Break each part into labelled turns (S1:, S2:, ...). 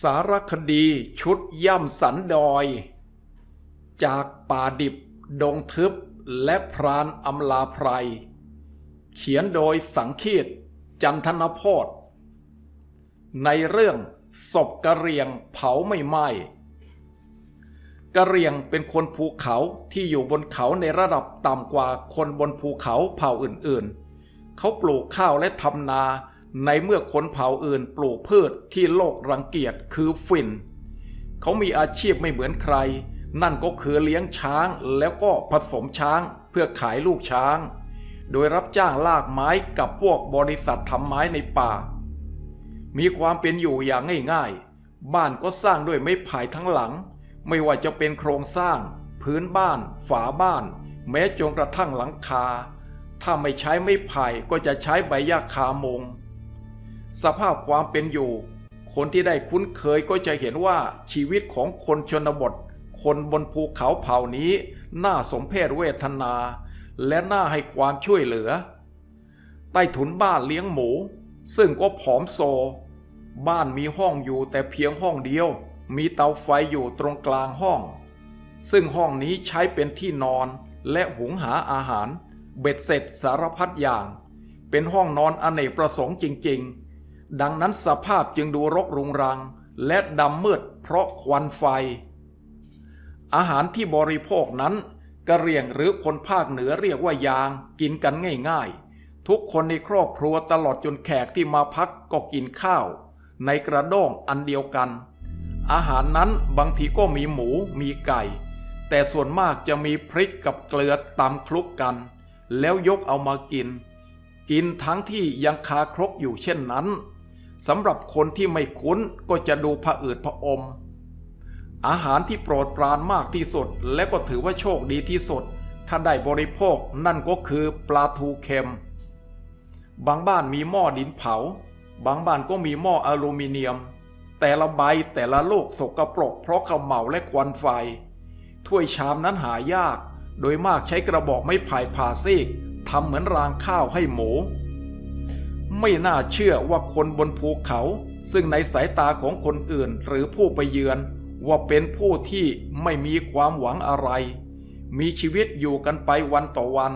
S1: สารคดีชุดย่ำสันดอย จากป่าดิบ ดงทึบและพรานอำลาไพร เขียนโดยสังคีตจันทนโพธในเรื่องศพกระเรียงเผาไม่ไหม้กระเรียงเป็นคนภูเขาที่อยู่บนเขาในระดับต่ำกว่าคนบนภูเขาเผ่าอื่นๆ เขาปลูกข้าวและทำนา ในเมื่อคนเผ่าอื่นปลูกพืชที่โลกรังเกียจคือฝิ่น เขามีอาชีพไม่เหมือนใคร นั่นก็คือเลี้ยงช้างแล้วก็ผสมช้างเพื่อขายลูกช้าง โดยรับจ้างลากไม้กับพวกบริษัททำไม้ในป่า มีความเป็นอยู่อย่างง่ายๆ บ้านก็สร้างด้วยไม้ไผ่ทั้งหลัง ไม่ว่าจะเป็นโครงสร้าง พื้นบ้าน ฝาบ้าน แม้จนกระทั่งหลังคา ถ้าไม่ใช้ไม้ไผ่ก็จะใช้ใบหญ้าคามง สภาพความเป็นอยู่ คนที่ได้คุ้นเคยก็จะเห็นว่าชีวิตของคนชนบท คนบนภูเขาเผ่านี้ น่าสมเพชเวทนา และน่าให้ความช่วยเหลือ ใต้ถุนบ้านเลี้ยงหมู ซึ่งก็ผอมโซ บ้านมีห้องอยู่แต่เพียงห้องเดียว มีเตาไฟอยู่ตรงกลางห้อง ซึ่งห้องนี้ใช้เป็นที่นอนและหุงหาอาหาร เบ็ดเสร็จสารพัดอย่าง เป็นห้องนอนอเนกประสงค์จริง ๆ ดังนั้นสภาพจึงดูรกรุงรัง และดำมืดเพราะควันไฟ อาหารที่บริโภคนั้นกะเหรี่ยงหรือคนภาคเหนือเรียกว่ายางกินกันง่ายๆ ทุกคนในครอบครัวตลอดจนแขกที่มาพักก็กินข้าว ในกระด้งอันเดียวกัน อาหารนั้นบางทีก็มีหมูมีไก่ แต่ส่วนมากจะมีพริกกับเกลือตำคลุกกัน แล้วยกเอามากิน กินทั้งที่ยังคาครกอยู่เช่นนั้น สำหรับคนที่ไม่คุ้นก็จะดูผะอืดผะอม อาหารที่โปรดปรานมากที่สุด และก็ถือว่าโชคดีที่สุด ถ้าได้บริโภคนั่นก็คือปลาทูเค็ม บางบ้านมีหม้อดินเผา บางบ้านก็มีหม้ออลูมิเนียม แต่ละใบแต่ละลูกสกปรกเพราะเขมเหลาและควันไฟ ถ้วยชามนั้นหายาก โดยมากใช้กระบอกไม้ไผ่ผ่าซีกทำเหมือนรางข้าวให้หมู ไม่น่าเชื่อว่าคนบนภูเขา ซึ่งในสายตาของคนอื่นหรือผู้ไปเยือน ว่าเป็นผู้ที่ไม่มีความหวังอะไร มีชีวิตอยู่กันไปวันต่อวัน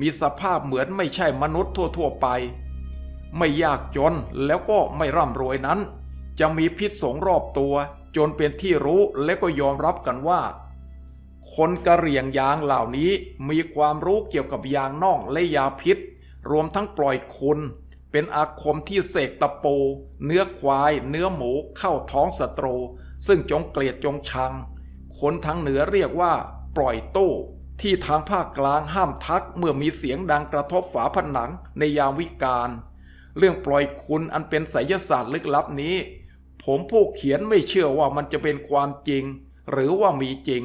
S1: มีสภาพเหมือนไม่ใช่มนุษย์ทั่ว ๆ ไป ไม่ยากจนแล้วก็ไม่ร่ำรวยนั้น จะมีพิษสงรอบตัวจนเป็นที่รู้และก็ยอมรับกันว่า คนกะเหรี่ยงยางเหล่านี้มีความรู้เกี่ยวกับยางน่องและยาพิษ รวมทั้งปล่อยคุณ เป็นอาคมที่เสกตะปู เนื้อควาย เนื้อหมูเข้าท้องศัตรู ซึ่งจงเกลียดจงชัง คนทางเหนือเรียกว่า ปล่อยตู้ ที่ทางภาคกลางห้ามทักเมื่อมีเสียงดังกระทบฝาผนังในยามวิกาลเรื่องปล่อยคุณอันเป็นไสยศาสตร์ลึกลับนี้ ผมผู้เขียนไม่เชื่อว่ามันจะเป็นความจริง หรือว่ามีจริง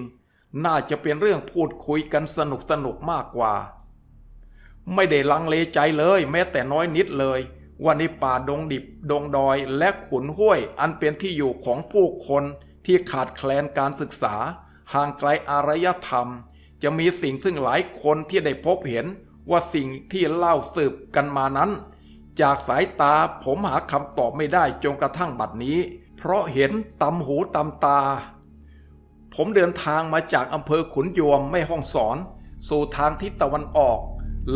S1: น่าจะเป็นเรื่องพูดคุยกันสนุกสนุกมากกว่า ไม่ได้ลังเลใจเลย แม้แต่น้อยนิดเลยว่าในป่าดงดิบดงดอยและขุนห้วย อันเป็นที่อยู่ของผู้คนที่ขาดแคลนการศึกษา ห่างไกลอารยธรรม จะมีสิ่งซึ่งหลายคนที่ได้พบเห็นว่าสิ่งที่เล่าสืบกันมานั้น จากสายตาผมหาคำตอบไม่ได้จนกระทั่งบัดนี้ เพราะเห็นตำหูตำตา ผมเดินทางมาจากอำเภอขุนยวมแม่ห้องสอน สู่ทางทิศตะวันออก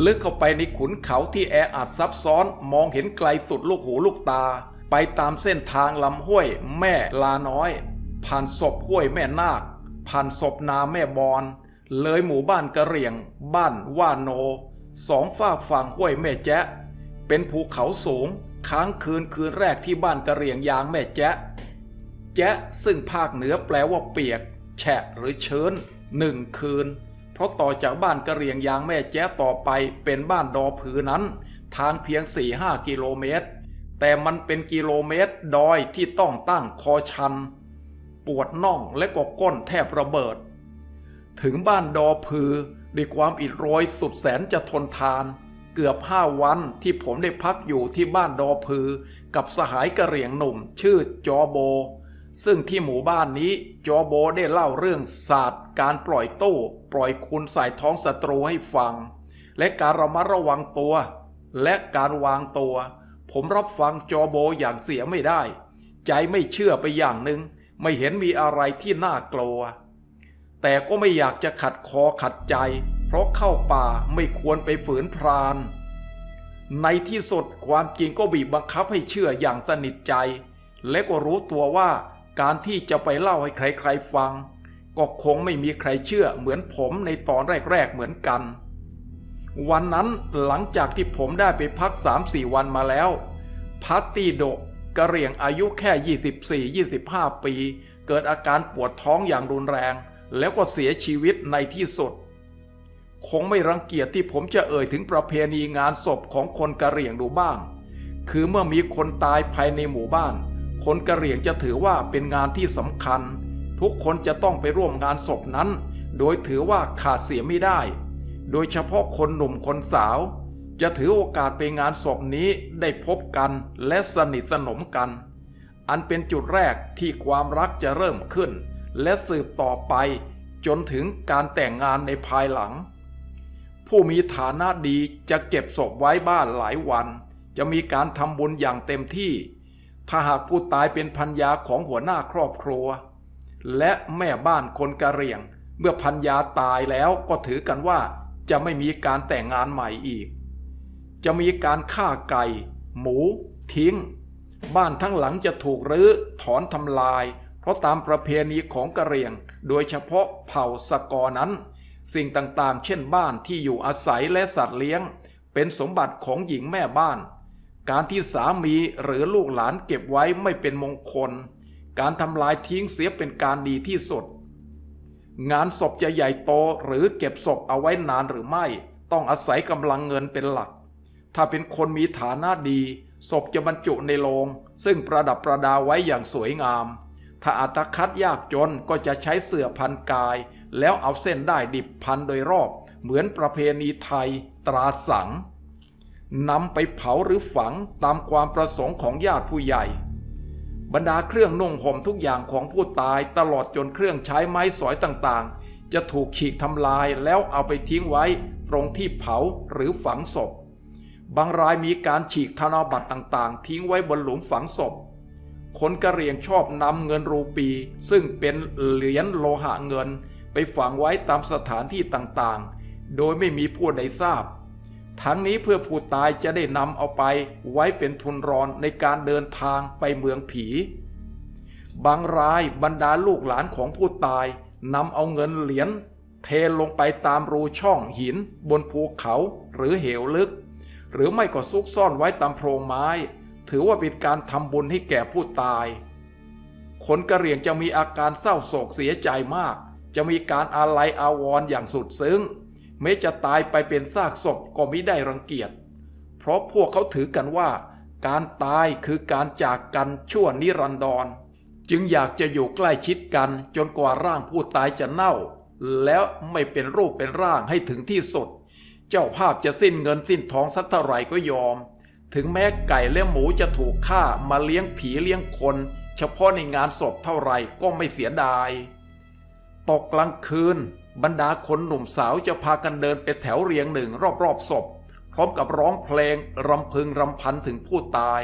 S1: ลึกเข้าไปในขุนเขาที่แออัดซับซ้อนมองเห็นไกลสุดลูกหูลูกตา ไปตามเส้นทางลำห้วยแม่ลาน้อย ผ่านศพห้วยแม่นาค ผ่านศพนาแม่บอนเลยหมู่บ้านกะเรียง บ้านว่าโน สองฝากฝั่งห้วยแม่แจ๊ะ เป็นภูเขาสูง ค้างคืนคืนแรกที่บ้านกะเรียงยางแม่แจ๊ะ แจ๊ะซึ่งภาคเหนือแปลว่าเปียก แฉะหรือเชิญหนึ่งคืน เพราะต่อจากบ้านกระเรียงยางแม่แจ๊ะต่อไปเป็นบ้านดอผือนั้น ทางเพียง4-5กิโลเมตร แต่มันเป็นกิโลเมตรดอยที่ต้องตั้งคอชัน ปวดน่องและก็ก้นแทบระเบิด ถึงบ้านดอพือด้วยความอิดโรยสุดแสนจะทนทาน เกือบห้าวันที่ผมได้พักอยู่ที่บ้านดอพือ กับสหายกระเหรี่ยงหนุ่มชื่อจอโบ ซึ่งที่หมู่บ้านนี้จอโบได้เล่าเรื่องศาสตร์การปล่อยตู้ปล่อยคุณใส่ท้องศัตรูให้ฟัง และการระมัดระวังตัว และการวางตัว ผมรับฟังจอโบอย่างเสียไม่ได้ ใจไม่เชื่อไปอย่างหนึ่งไม่เห็นมีอะไรที่น่ากลัว แต่ก็ไม่อยากจะขัดคอขัดใจ เพราะเข้าป่าไม่ควรไปฝืนพราน ในที่สุดความจริงก็บีบบังคับให้เชื่ออย่างสนิทใจ และก็รู้ตัวว่า การที่จะไปเล่าให้ใครๆฟัง ก็คงไม่มีใครเชื่อเหมือนผมในตอนแรกๆเหมือนกัน วันนั้นหลังจากที่ผมได้ไปพัก3-4วันมาแล้วพัตตีโดกระเรียงอายุแค่ 24-25 ปี เกิดอาการปวดท้องอย่างรุนแรง แล้วก็เสียชีวิตในที่สุด คงไม่รังเกียจที่ผมจะเอ่ยถึงประเพณีงานศพของคนกะเรียงดูบ้าง คือเมื่อมีคนตายภายในหมู่บ้าน คนกะเหรี่ยงจะถือว่าเป็นงานที่สำคัญ ทุกคนจะต้องไปร่วมงานศพนั้น โดยถือว่าขาดเสียไม่ได้ โดยเฉพาะคนหนุ่มคนสาว จะถือโอกาสไปงานศพนี้ได้พบกันและสนิทสนมกัน อันเป็นจุดแรกที่ความรักจะเริ่มขึ้น และสืบต่อไป จนถึงการแต่งงานในภายหลัง ผู้มีฐานะดีจะเก็บศพไว้บ้านหลายวัน จะมีการทำบุญอย่างเต็มที่ ถ้าหากผู้ตายเป็นพันยาของหัวหน้าครอบครัว และแม่บ้านคนกะเหรี่ยง เมื่อพันยาตายแล้วก็ถือกันว่าจะไม่มีการแต่งงานใหม่อีก จะมีการฆ่าไก่ หมู ทิ้ง บ้านทั้งหลังจะถูกรื้อถอนทำลาย เพราะตามประเพณีของกะเหรี่ยง โดยเฉพาะเผ่าสกอนั้น สิ่งต่างๆ เช่นบ้านที่อยู่อาศัยและสัตว์เลี้ยง เป็นสมบัติของหญิงแม่บ้าน การที่สามีหรือลูกหลานเก็บไว้ไม่เป็นมงคล การทำลายทิ้งเสียเป็นการดีที่สุด งานศพจะใหญ่โตหรือเก็บศพเอาไว้นานหรือไม่ ต้องอาศัยกำลังเงินเป็นหลัก ถ้าเป็นคนมีฐานะดี ศพจะบรรจุในโลง ซึ่งประดับประดาไว้อย่างสวยงาม ถ้าอัตคัดยากจนก็จะใช้เสื่อพันกาย แล้วเอาเส้นได้ดิบพันโดยรอบ เหมือนประเพณีไทย ตราสัง นำไปเผาหรือฝังตามความประสงค์ของญาติผู้ใหญ่ บรรดาเครื่องนุ่งห่มทุกอย่างของผู้ตายตลอดจนเครื่องใช้ไม้สอยต่างๆ จะถูกฉีกทำลายแล้วเอาไปทิ้งไว้ตรงที่เผาหรือฝังศพ บางรายมีการฉีกธนบัตรต่างๆ ทิ้งไว้บนหลุมฝังศพ คนกะเหรี่ยงชอบนำเงินรูปี ซึ่งเป็นเหรียญโลหะเงิน ไปฝังไว้ตามสถานที่ต่างๆ โดยไม่มีผู้ใดทราบ ทั้งนี้เพื่อผู้ตายจะได้นำเอาไปไว้เป็นทุนรอนในการเดินทางไปเมืองผี บางรายบรรดาลูกหลานของผู้ตายนำเอาเงินเหรียญเทลงไปตามรูช่องหิน บนภูเขาหรือเหวลึก หรือไม่ก็ซุกซ่อนไว้ตามโพรงไม้ ถือว่าเป็นการทำบุญให้แก่ผู้ตาย คนกระเหรี่ยงจะมีอาการเศร้าโศกเสียใจมาก จะมีการอาลัยอาวรณ์อย่างสุดซึ้ง แม้จะตายไปเป็นซากศพก็ไม่ได้รังเกียจ เพราะพวกเขาถือกันว่า การตายคือการจากกันชั่วนิรันดร จึงอยากจะอยู่ใกล้ชิดกันจนกว่าร่างผู้ตายจะเน่า แล้วไม่เป็นรูปเป็นร่างให้ถึงที่สุด เจ้าภาพจะสิ้นเงินสิ้นทองสักเท่าไหร่ก็ยอม ถึงแม้ไก่และหมูจะถูกฆ่ามาเลี้ยงผีเลี้ยงคน เฉพาะในงานศพเท่าไหร่ก็ไม่เสียดาย ตกกลางคืน บรรดาคนหนุ่มสาวจะพากันเดินไปแถวเรียงหนึ่งรอบๆศพ พร้อมกับร้องเพลงรำพึงรำพันถึงผู้ตาย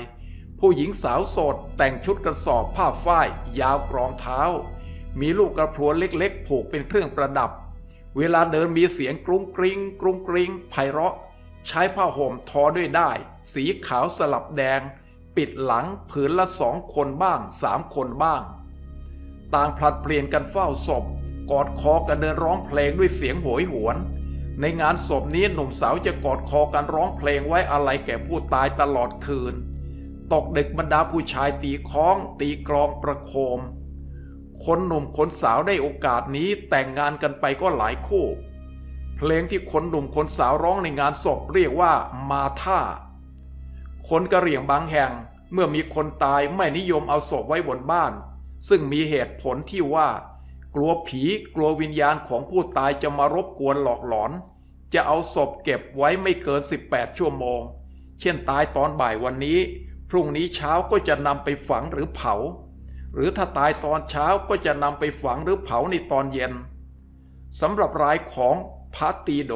S1: ผู้หญิงสาวโสดแต่งชุดกระสอบผ้าฝ้าย ยาวกรองเท้า มีลูกกระพรวนเล็กๆ ผูกเป็นเครื่องประดับ เวลาเดินมีเสียงกรุ้งกริ้งกรุ้งกริ้งไพเราะ ใช้ผ้าห่มทอด้วยได้ สีขาวสลับแดง ปิดหลังผืนละสองคนบ้างสามคนบ้าง ต่างผลัดเปลี่ยนกันเฝ้าศพ กอดคอกันเดินร้องเพลงด้วยเสียงโหยหวน ในงานศพนี้หนุ่มสาวจะกอดคอกันร้องเพลงไว้อะไรแก่ผู้ตายตลอดคืน ตกดึกบรรดาผู้ชายตีค้อง ตีกลองประโคม คนหนุ่มคนสาวได้โอกาสนี้แต่งงานกันไปก็หลายคู่ เพลงที่คนหนุ่มคนสาวร้องในงานศพเรียกว่ามาท่า คนกะเหรี่ยงบางแห่งเมื่อมีคนตายไม่นิยมเอาศพไว้บนบ้าน ซึ่งมีเหตุผลที่ว่า กลัวผีกลัววิญญาณของผู้ตายจะมารบกวนหลอกหลอน จะเอาศพเก็บไว้ไม่เกิน 18 ชั่วโมง เช่นตายตอนบ่ายวันนี้ พรุ่งนี้เช้าก็จะนำไปฝังหรือเผา หรือถ้าตายตอนเช้าก็จะนำไปฝังหรือเผาในตอนเย็นสำหรับรายของพาตีโด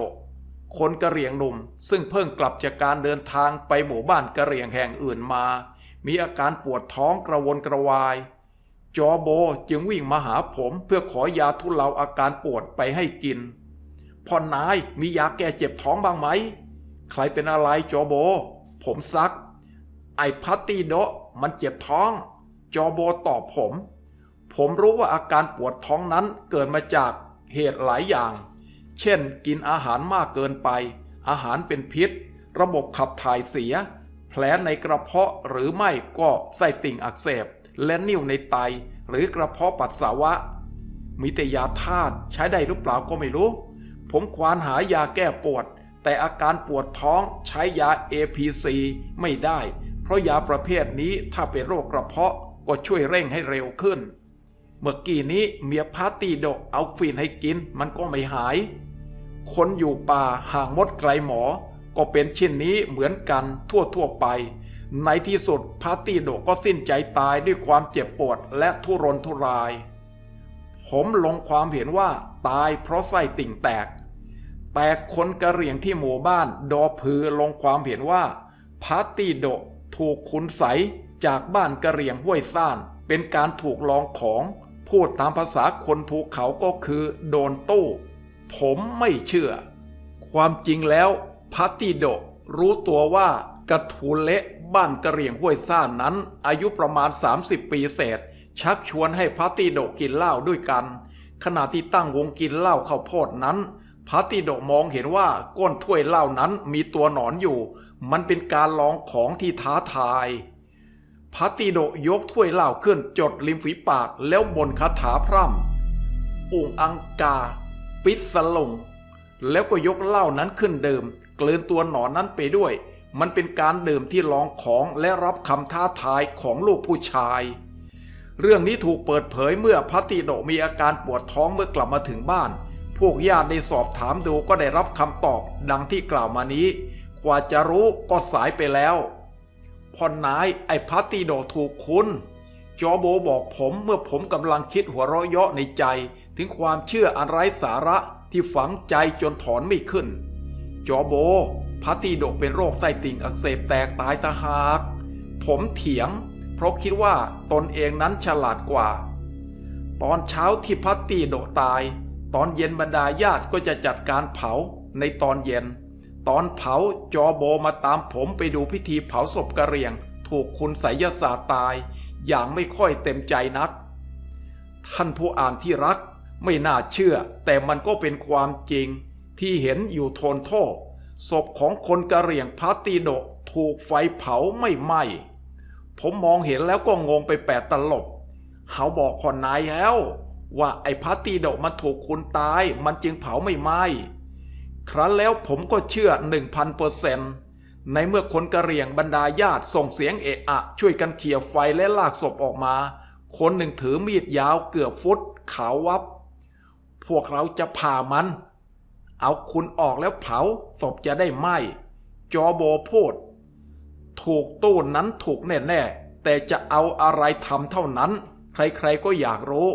S1: คนกะเหรี่ยงหนุ่ม ซึ่งเพิ่งกลับจากการเดินทางไปหมู่บ้านกะเหรี่ยงแห่งอื่นมา มีอาการปวดท้องกระวนกระวาย จอโบจึงวิ่งมาหาผมเพื่อขอยาทุเลาอาการปวดไปให้กินพ่อนายมียาแก้เจ็บท้องบ้างไหม ใครเป็นอะไรจอโบ ผมซัก ไอพัตตีโดมันเจ็บท้อง จอโบตอบผม ผมรู้ว่าอาการปวดท้องนั้นเกิดมาจากเหตุหลายอย่าง เช่น กินอาหารมากเกินไป อาหารเป็นพิษ ระบบขับถ่ายเสีย แผลในกระเพาะหรือไม่ก็ไส้ติ่งอักเสบ และนิ่วในไต หรือกระเพาะปัสสาวะ มีแต่ยาธาตุใช้ได้หรือเปล่าก็ไม่รู้ ผมควานหายาแก้ปวด แต่อาการปวดท้องใช้ยา APC ไม่ได้ เพราะยาประเภทนี้ถ้าเป็นโรคกระเพาะก็ช่วยเร่งให้เร็วขึ้น เมื่อกี้นี้เมียพาร์ตี้ดกเอาฟินให้กินมันก็ไม่หาย คนอยู่ป่าห่างมดไกลหมอ ก็เป็นเช่นนี้เหมือนกันทั่วทั่วๆไป ในที่สุดพร์ตี้ดก็สิ้นใจตายด้วยความเจ็บปวดและทุรนทุราย ผมลงความเห็นว่าตายเพราะไส้ติ่งแตก แต่คนกระเหรี่ยงที่หมู่บ้านดอพือลงความเห็นว่าพร์ตี้โดถูกคุณใสจากบ้านกระเหรี่ยงห้วยซ่านเป็นการถูกลองของพูดตามภาษาคนภูเขาก็คือโดนตู้ ผมไม่เชื่อ ความจริงแล้วพาร์ตี้โดรู้ตัวว่ากระทูเละ บ้านกระเหรี่ยงห้วยซ่านนั้น อายุประมาณ 30 ปีเศษ ชักชวนให้พาร์ตี้โดกินเหล้าด้วยกัน ขณะที่ตั้งวงกินเหล้าข้าวโพดนั้นพาร์ตี้โดมองเห็นว่าก้นถ้วยเหล้านั้นมีตัวหนอนอยู่ มันเป็นการลองของที่ท้าทายพาร์ตี้โดยกถ้วยเหล้าขึ้นจดริมฝีปากแล้วบนคาถาพร่ำอุ่งอังกา ปิสลง แล้วก็ยกเหล้านั้นขึ้นเดื่มกลืนตัวหนอนนั้นไปด้วย มันเป็นการดื่มที่ลองของและรับคำท้าทายของลูกผู้ชาย เรื่องนี้ถูกเปิดเผยเมื่อพัตติโดมีอาการปวดท้องเมื่อกลับมาถึงบ้าน พวกญาติได้สอบถามดูก็ได้รับคำตอบดังที่กล่าวมานี้ กว่าจะรู้ก็สายไปแล้วพอนายไอ้พัตติโดถูกคุณ จอโบบอกผมเมื่อผมกำลังคิดหัวเราะเยาะในใจ ถึงความเชื่ออันไร้สาระที่ฝังใจจนถอนไม่ขึ้น จอโบ พัตติโดะเป็นโรคไส้ติ่งอักเสบแตกตายตาหาก ผมเถียง เพราะคิดว่าตนเองนั้นฉลาดกว่า ตอนเช้าที่พัตตีโดตาย ตอนเย็นบรรดาญาติก็จะจัดการเผาในตอนเย็น ตอนเผาจอโบมาตามผมไปดูพิธีเผาศพกระเรียง ถูกคุณไสยศาสตร์ตาย อย่างไม่ค่อยเต็มใจนัก ท่านผู้อ่านที่รักไม่น่าเชื่อ แต่มันก็เป็นความจริงที่เห็นอยู่โทนโทษ ศพของคนกระเหรี่ยงพัตตีโดถูกไฟเผาไม่ไหม้ผมมองเห็นแล้วก็งงไปแปดตลบ เขาบอกคนนายแล้ว ว่าไอ้พัตตีโดมันถูกคุณตายมันจึงเผาไม่ไหม้ ครั้นแล้วผมก็เชื่อหนึ่งพันเปอร์เซนต์ในเมื่อคนกระเหรี่ยงบรรดาญาติส่งเสียงเอะอะ ช่วยกันเขี่ยไฟและลากศพออกมา คนหนึ่งถือมีดยาวเกือบฟุตขาววับ พวกเราจะผ่ามัน เอาคุณออกแล้วเผาศพจะได้ไหมจอโบพูด ถูกตู้นั้นถูกแน่ๆ แต่จะเอาอะไรทำเท่านั้น ใครๆก็อยากรู้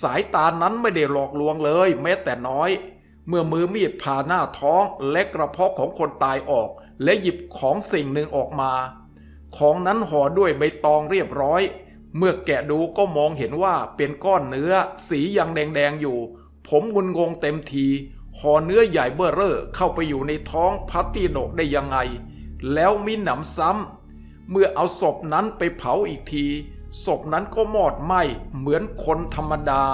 S1: สายตานั้นไม่ได้หลอกลวงเลยแม้แต่น้อย เมื่อมือมีดผ่าหน้าท้องและกระเพาะของคนตายออก และหยิบของสิ่งหนึ่งออกมา ของนั้นห่อด้วยใบตองเรียบร้อย เมื่อแกะดูก็มองเห็นว่าเป็นก้อนเนื้อ สียังแดงๆอยู่ ผมงุนงงเต็มที ห่อเนื้อใหญ่เบ้อเร่อเข้าไปอยู่ในท้องพัตตีโนกได้ยังไง แล้วมีหนำซ้ำเมื่อเอาศพนั้นไปเผาอีกที ศพนั้นก็มอดไหมเหมือนคนธรรมดา